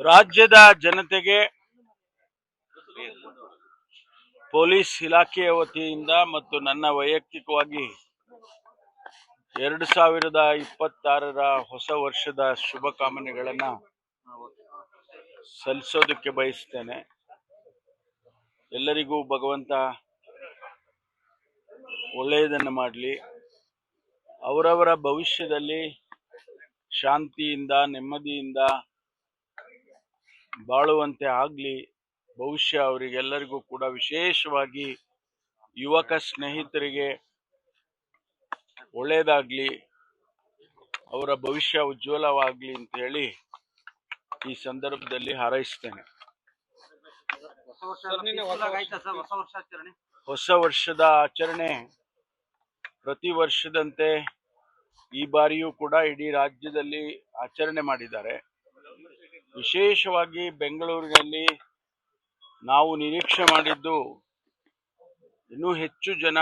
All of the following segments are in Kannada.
ರಾಜ್ಯದ ಜನತೆಗೆ ಪೊಲೀಸ್ ಇಲಾಖೆಯ ವತಿಯಿಂದ ಮತ್ತು ನನ್ನ ವೈಯಕ್ತಿಕವಾಗಿ ಎರಡು ಸಾವಿರದ ಇಪ್ಪತ್ತಾರರ ಹೊಸ ವರ್ಷದ ಶುಭಕಾಮನೆಗಳನ್ನು ಸಲ್ಲಿಸೋದಕ್ಕೆ ಬಯಸ್ತೇನೆ. ಎಲ್ಲರಿಗೂ ಭಗವಂತ ಒಳ್ಳೆಯದನ್ನು ಮಾಡಲಿ. ಅವರವರ ಭವಿಷ್ಯದಲ್ಲಿ ಶಾಂತಿಯಿಂದ, ನೆಮ್ಮದಿಯಿಂದ ಬಾಳುವಂತೆ ಆಗಲಿ ಬಹುಶಃ ಅವರಿಗೆಲ್ಲರಿಗೂ ಕೂಡ ವಿಶೇಷವಾಗಿ ಯುವಕ ಸ್ನೇಹಿತರಿಗೆ ಒಳ್ಳೆಯದಾಗಲಿ ಅವರ ಭವಿಷ್ಯ ಉಜ್ವಲವಾಗಲಿ ಅಂತ ಹೇಳಿ ಈ ಸಂದರ್ಭದಲ್ಲಿ ಹಾರೈಸ್ತೇನೆ. ಹೊಸ ವರ್ಷದ ಆಚರಣೆ ಪ್ರತಿ ವರ್ಷದಂತೆ ಈ ಬಾರಿಯೂ ಕೂಡ ಇಡೀ ರಾಜ್ಯದಲ್ಲಿ ಆಚರಣೆ ಮಾಡಿದ್ದಾರೆ. ವಿಶೇಷವಾಗಿ ಬೆಂಗಳೂರಿನಲ್ಲಿ ನಾವು ನಿರೀಕ್ಷೆ ಮಾಡಿದ್ದು ಇನ್ನೂ ಹೆಚ್ಚು ಜನ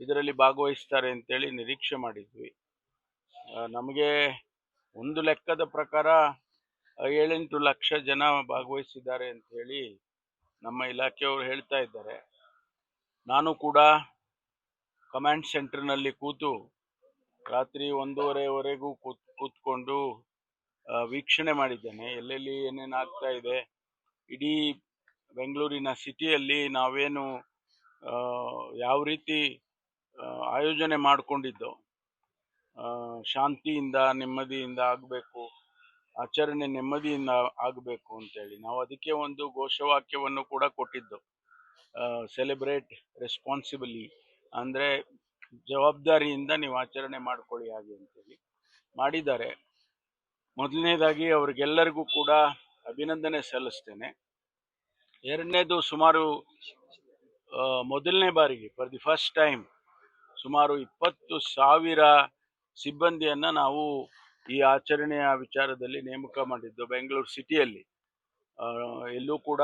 ಇದರಲ್ಲಿ ಭಾಗವಹಿಸ್ತಾರೆ ಅಂತೇಳಿ ನಿರೀಕ್ಷೆ ಮಾಡಿದ್ವಿ. ನಮಗೆ ಒಂದು ಲೆಕ್ಕದ ಪ್ರಕಾರ ಏಳೆಂಟು ಲಕ್ಷ ಜನ ಭಾಗವಹಿಸಿದ್ದಾರೆ ಅಂತ ನಮ್ಮ ಇಲಾಖೆಯವರು ಹೇಳ್ತಾ ಇದ್ದಾರೆ. ನಾನು ಕೂಡ ಕಮಾಂಡ್ ಸೆಂಟರ್ನಲ್ಲಿ ಕೂತು ರಾತ್ರಿ ಒಂದೂವರೆವರೆಗೂ ಕೂತ್ ಕೂತ್ಕೊಂಡು ವೀಕ್ಷಣೆ ಮಾಡಿದ್ದೇನೆ. ಎಲ್ಲೆಲ್ಲಿ ಏನೇನು ಆಗ್ತಾ ಇದೆ, ಇಡೀ ಬೆಂಗಳೂರಿನ ಸಿಟಿಯಲ್ಲಿ ನಾವೇನು ಯಾವ ರೀತಿ ಆಯೋಜನೆ ಮಾಡಿಕೊಂಡಿದ್ದೋ ಶಾಂತಿಯಿಂದ, ನೆಮ್ಮದಿಯಿಂದ ಆಗಬೇಕು, ಆಚರಣೆ ನೆಮ್ಮದಿಯಿಂದ ಆಗಬೇಕು ಅಂತೇಳಿ ನಾವು ಅದಕ್ಕೆ ಒಂದು ಘೋಷವಾಕ್ಯವನ್ನು ಕೂಡ ಕೊಟ್ಟಿದ್ದು ಸೆಲೆಬ್ರೇಟ್ ರೆಸ್ಪಾನ್ಸಿಬಲಿ ಅಂದರೆ ಜವಾಬ್ದಾರಿಯಿಂದ ನೀವು ಆಚರಣೆ ಮಾಡ್ಕೊಳ್ಳಿ ಹಾಗೆ ಅಂತೇಳಿ ಮಾಡಿದ್ದಾರೆ. ಮೊದಲನೇದಾಗಿ ಅವ್ರಿಗೆಲ್ಲರಿಗೂ ಕೂಡ ಅಭಿನಂದನೆ ಸಲ್ಲಿಸ್ತೇನೆ. ಎರಡನೇದು ಸುಮಾರು ಮೊದಲನೇ ಬಾರಿಗೆ ಫಾರ್ ದಿ ಫಸ್ಟ್ ಟೈಮ್ ಸುಮಾರು ಇಪ್ಪತ್ತು ಸಾವಿರ ಸಿಬ್ಬಂದಿಯನ್ನು ನಾವು ಈ ಆಚರಣೆಯ ವಿಚಾರದಲ್ಲಿ ನೇಮಕ ಮಾಡಿದ್ದು. ಬೆಂಗಳೂರು ಸಿಟಿಯಲ್ಲಿ ಎಲ್ಲೂ ಕೂಡ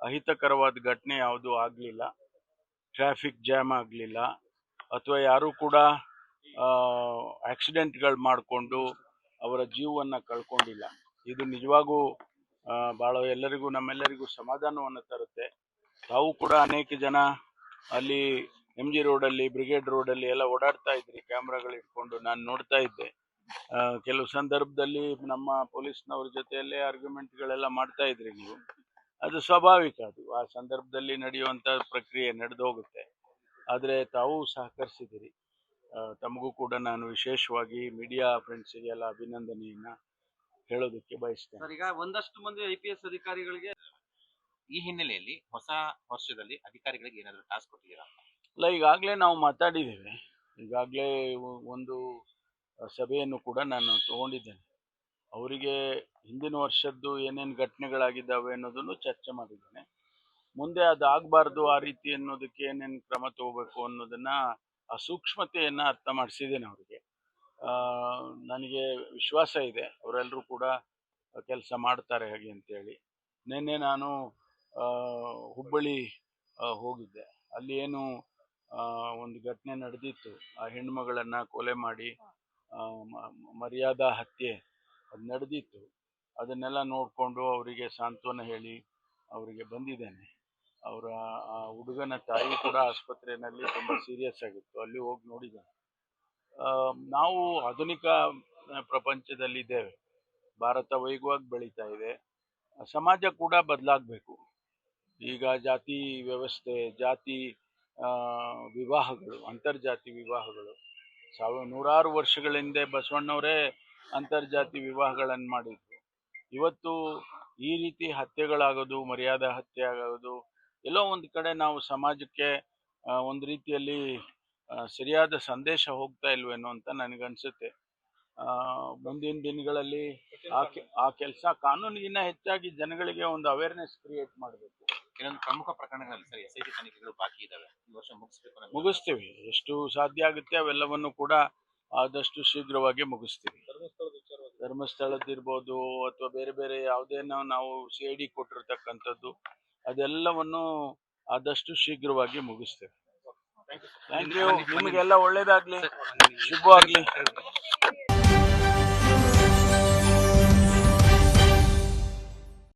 ಅಹಿತಕರವಾದ ಘಟನೆ ಯಾವುದೂ ಆಗಲಿಲ್ಲ. ಟ್ರಾಫಿಕ್ ಜಾಮ್ ಆಗಲಿಲ್ಲ. ಅಥವಾ ಯಾರೂ ಕೂಡ ಆಕ್ಸಿಡೆಂಟ್ಗಳು ಮಾಡಿಕೊಂಡು ಅವರ ಜೀವವನ್ನು ಕಳ್ಕೊಂಡಿಲ್ಲ. ಇದು ನಿಜವಾಗೂ ಭಾಳ ಎಲ್ಲರಿಗೂ, ನಮ್ಮೆಲ್ಲರಿಗೂ ಸಮಾಧಾನವನ್ನು ತರುತ್ತೆ. ತಾವು ಕೂಡ ಅನೇಕ ಜನ ಅಲ್ಲಿ ಎಂ ಜಿ ರೋಡಲ್ಲಿ ಬ್ರಿಗೇಡ್ ರೋಡಲ್ಲಿ ಎಲ್ಲ ಓಡಾಡ್ತಾ ಇದ್ರಿ, ಕ್ಯಾಮ್ರಾಗಳು ಇಟ್ಕೊಂಡು ನಾನು ನೋಡ್ತಾ ಇದ್ದೆ. ಕೆಲವು ಸಂದರ್ಭದಲ್ಲಿ ನಮ್ಮ ಪೊಲೀಸ್ನವ್ರ ಜೊತೆಯಲ್ಲೇ ಆರ್ಗ್ಯುಮೆಂಟ್ಗಳೆಲ್ಲ ಮಾಡ್ತಾ ಇದ್ರಿ ನೀವು. ಅದು ಸ್ವಾಭಾವಿಕ ಅದು. ಆ ಸಂದರ್ಭದಲ್ಲಿ ನಡೆಯುವಂಥ ಪ್ರಕ್ರಿಯೆ ನಡೆದೋಗುತ್ತೆ. ಆದರೆ ತಾವು ಸಹಕರಿಸಿದಿರಿ. ತಮಗೂ ಕೂಡ ನಾನು ವಿಶೇಷವಾಗಿ ಮೀಡಿಯಾ ಫ್ರೆಂಡ್ಸಿಗೆಲ್ಲ ಅಭಿನಂದನೆಯನ್ನ ಹೇಳೋದಕ್ಕೆ ಬಯಸ್ತೇನೆ. ಸರ್ ಈಗ ಒಂದಷ್ಟು ಮಂದಿ ಐ ಪಿ ಎಸ್ ಅಧಿಕಾರಿಗಳಿಗೆ ಈ ಹಿನ್ನೆಲೆಯಲ್ಲಿ ಹೊಸ ವರ್ಷದಲ್ಲಿ ಅಧಿಕಾರಿಗಳಿಗೆ ಏನಾದರೂ ಟಾಸ್ಕ್ ಕೊಟ್ಟಿದ್ದೀರಾ? ಅಲ್ಲ ಈಗಾಗಲೇ ನಾವು ಮಾತಾಡಿದ್ದೇವೆ. ಈಗಾಗಲೇ ಒಂದು ಸಭೆಯನ್ನು ಕೂಡ ನಾನು ತಗೊಂಡಿದ್ದೇನೆ. ಅವರಿಗೆ ಹಿಂದಿನ ವರ್ಷದ್ದು ಏನೇನು ಘಟನೆಗಳಾಗಿದ್ದಾವೆ ಅನ್ನೋದನ್ನು ಚರ್ಚೆ ಮಾಡಿದ್ದೇನೆ. ಮುಂದೆ ಅದು ಆಗಬಾರ್ದು ಆ ರೀತಿ ಅನ್ನೋದಕ್ಕೆ ಏನೇನು ಕ್ರಮ ತಗೋಬೇಕು ಅನ್ನೋದನ್ನ ಆ ಸೂಕ್ಷ್ಮತೆಯನ್ನು ಅರ್ಥ ಮಾಡಿಸಿದ್ದೇನೆ ಅವರಿಗೆ ನನಗೆ ವಿಶ್ವಾಸ ಇದೆ ಅವರೆಲ್ಲರೂ ಕೂಡ ಕೆಲಸ ಮಾಡ್ತಾರೆ ಹಾಗೆ ಅಂತೇಳಿ. ನಿನ್ನೆ ನಾನು ಹುಬ್ಬಳ್ಳಿ ಹೋಗಿದ್ದೆ. ಅಲ್ಲಿ ಏನು ಒಂದು ಘಟನೆ ನಡೆದಿತ್ತು. ಆ ಹೆಣ್ಮಗಳನ್ನ ಕೊಲೆ ಮಾಡಿ ಮರ್ಯಾದಾ ಹತ್ಯೆ ಅದು ನಡೆದಿತ್ತು. ಅದನ್ನೆಲ್ಲ ನೋಡಿಕೊಂಡು ಅವರಿಗೆ ಸಾಂತ್ವನ ಹೇಳಿ ಅವರಿಗೆ ಬಂದಿದ್ದೇನೆ. ಅವರ ಹುಡುಗನ ತಾಯಿ ಕೂಡ ಆಸ್ಪತ್ರೆಯಲ್ಲಿ ತುಂಬ ಸೀರಿಯಸ್ ಆಗಿತ್ತು. ಅಲ್ಲಿ ಹೋಗಿ ನೋಡಿದ್ದೇನೆ ನಾವು ಆಧುನಿಕ ಪ್ರಪಂಚದಲ್ಲಿದ್ದೇವೆ ಭಾರತ ವೇಗವಾಗಿ ಬೆಳೀತಾ ಇದೆ. ಸಮಾಜ ಕೂಡ ಬದಲಾಗಬೇಕು. ಈಗ ಜಾತಿ ವ್ಯವಸ್ಥೆ, ಜಾತಿ ವಿವಾಹಗಳು, ಅಂತರ್ಜಾತಿ ವಿವಾಹಗಳು. ಸಾವಿರ ನೂರಾರು ವರ್ಷಗಳ ಹಿಂದೆ ಬಸವಣ್ಣವರೇ ಅಂತರ್ಜಾತಿ ವಿವಾಹಗಳನ್ನು ಮಾಡಿದ್ರು. ಇವತ್ತು ಈ ರೀತಿ ಹತ್ಯೆಗಳಾಗೋದು, ಮರ್ಯಾದಾ ಹತ್ಯೆ ಆಗೋದು ಎಲ್ಲೋ ಒಂದು ಕಡೆ ನಾವು ಸಮಾಜಕ್ಕೆ ಒಂದು ರೀತಿಯಲ್ಲಿ ಸರಿಯಾದ ಸಂದೇಶ ಹೋಗ್ತಾ ಇಲ್ವೇನೋ ಅಂತ ನನಗನ್ಸುತ್ತೆ. ಆ, ಮುಂದಿನ ದಿನಗಳಲ್ಲಿ ಆ ಆ ಕೆಲಸ ಕಾನೂನಿಗಿನ್ನ ಹೆಚ್ಚಾಗಿ ಜನಗಳಿಗೆ ಒಂದು ಅವೇರ್ನೆಸ್ ಕ್ರಿಯೇಟ್ ಮಾಡಬೇಕು. ಕೆಲವೊಂದು ಪ್ರಮುಖ ಪ್ರಕರಣಗಳಲ್ಲಿ ಸರ್ ಎಸ್ ಐ ಟಿ ತನಿಖೆಗಳು ಬಾಕಿ ಇದ್ದಾವೆ ಈ ವರ್ಷ ಮುಗಿಸ್ಬೇಕು ಮುಗಿಸ್ತೀವಿ. ಎಷ್ಟು ಸಾಧ್ಯ ಆಗುತ್ತೆ ಅವೆಲ್ಲವನ್ನು ಕೂಡ ಆದಷ್ಟು ಶೀಘ್ರವಾಗಿ ಮುಗಿಸ್ತೀವಿ. ಧರ್ಮಸ್ಥಳದ್ದಿರ್ಬೋದು ಅಥವಾ ಬೇರೆ ಬೇರೆ ಯಾವುದೇನೋ ನಾವು ಸಿ ಐ ಡಿ ಕೊಟ್ಟಿರ್ತಕ್ಕಂಥದ್ದು ಅದೆಲ್ಲವನ್ನು ಆದಷ್ಟು ಶೀಘ್ರವಾಗಿ ಮುಗಿಸ್ತೇವೆ. ಥ್ಯಾಂಕ್ ಯು ನಿಮಗೆಲ್ಲ ಒಳ್ಳೇದಾಗ್ಲಿ. ಶುಭವಾಗ್ಲಿ.